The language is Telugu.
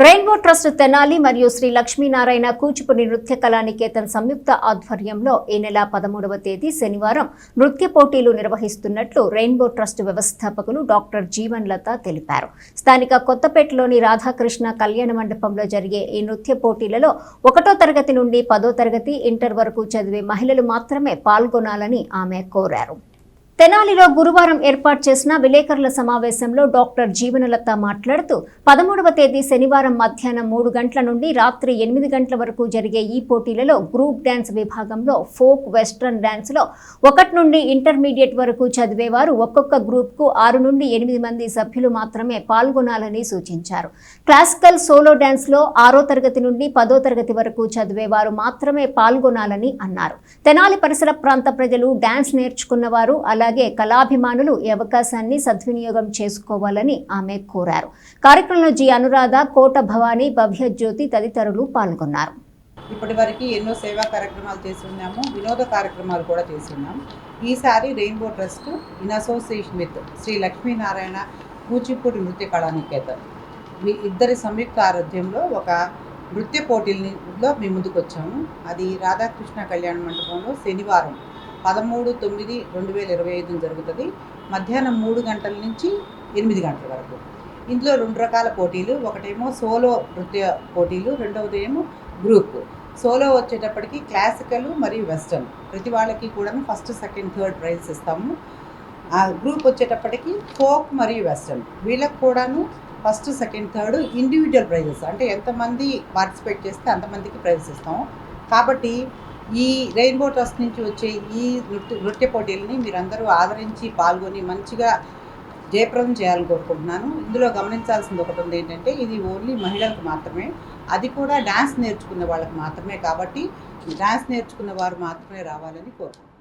రెయిన్బో ట్రస్ట్ తెనాలి మరియు శ్రీ లక్ష్మీనారాయణ కూచిపూడి నృత్య కళానికేతన్ సంయుక్త ఆధ్వర్యంలో ఈ నెల పదమూడవ తేదీ శనివారం నృత్య పోటీలు నిర్వహిస్తున్నట్లు రెయిన్బో ట్రస్ట్ వ్యవస్థాపకులు డాక్టర్ జీవన్ లత తెలిపారు. స్థానిక కొత్తపేటలోని రాధాకృష్ణ కళ్యాణ మండపంలో జరిగే ఈ నృత్య పోటీలలో ఒకటో తరగతి నుండి పదో తరగతి ఇంటర్ వరకు చదివే మహిళలు మాత్రమే పాల్గొనాలని ఆమె కోరారు. తెనాలిలో గురువారం ఏర్పాటు చేసిన విలేకరుల సమావేశంలో డాక్టర్ జీవనలత మాట్లాడుతూ పదమూడవ తేదీ శనివారం మధ్యాహ్నం మూడు గంటల నుండి రాత్రి ఎనిమిది గంటల వరకు జరిగే ఈ పోటీలలో గ్రూప్ డ్యాన్స్ విభాగంలో ఫోక్ వెస్ట్రన్ డ్యాన్స్లో ఒకటి నుండి ఇంటర్మీడియట్ వరకు చదివేవారు. ఒక్కొక్క గ్రూప్కు ఆరు నుండి ఎనిమిది మంది సభ్యులు మాత్రమే పాల్గొనాలని సూచించారు. క్లాసికల్ సోలో డ్యాన్స్లో ఆరో తరగతి నుండి పదో తరగతి వరకు చదివేవారు మాత్రమే పాల్గొనాలని అన్నారు. తెనాలి పరిసర ప్రాంత ప్రజలు డ్యాన్స్ నేర్చుకున్నవారు అలా అలాగే కళాభిమానులు ఈ అవకాశాన్ని సద్వినియోగం చేసుకోవాలని ఆమె కోరారు. కార్యక్రమంలో జి అనురాధ కోట భవానీ భవ్య జ్యోతి తదితరులు పాల్గొన్నారు. ఇప్పటి వరకు ఎన్నో సేవా కార్యక్రమాలు చేసి ఉన్నాము వినోద కార్యక్రమాలు కూడా చేసి ఉన్నాము. ఈసారి rainbow trust in association with Shri Lakshminarayana Kuchipudi Nritya Kalaniketan. మీ ఇద్దరి సంయుక్త ఆరోగ్యంలో ఒక నృత్య పోటీలో మేము ముందుకు వచ్చాము అది రాధాకృష్ణ కళ్యాణ మండపంలో శనివారం పదమూడు తొమ్మిది రెండు వేల ఇరవై ఐదున జరుగుతుంది. మధ్యాహ్నం మూడు గంటల నుంచి ఎనిమిది గంటల వరకు. ఇందులో రెండు రకాల పోటీలు. ఒకటేమో సోలో నృత్య పోటీలు. రెండవది ఏమో గ్రూప్. సోలో వచ్చేటప్పటికి క్లాసికల్ మరియు వెస్టర్న్. ప్రతి వాళ్ళకి కూడా ఫస్ట్ సెకండ్ థర్డ్ ప్రైజ్ ఇస్తాము. ఆ గ్రూప్ వచ్చేటప్పటికి ఫోక్ మరియు వెస్టర్న్. వీళ్ళకి కూడాను first second third individual prizes. అంటే ఎంతమంది పార్టిసిపేట్ చేస్తే అంతమందికి ప్రైజెస్ ఇస్తాం. కాబట్టి ఈ రెయిన్బో ట్రస్ట్ నుంచి వచ్చే ఈ నృత్య నృత్య పోటీలని మీరందరూ ఆదరించి పాల్గొని మంచిగా జయప్రదం చేయాలని కోరుకుంటున్నాను. ఇందులో గమనించాల్సింది ఒకటి ఉంది ఏంటంటే ఇది ఓన్లీ మహిళలకు మాత్రమే. అది కూడా డ్యాన్స్ నేర్చుకున్న వాళ్ళకి మాత్రమే. కాబట్టి డ్యాన్స్ నేర్చుకున్న వారు మాత్రమే రావాలని కోరుకుంటున్నాను.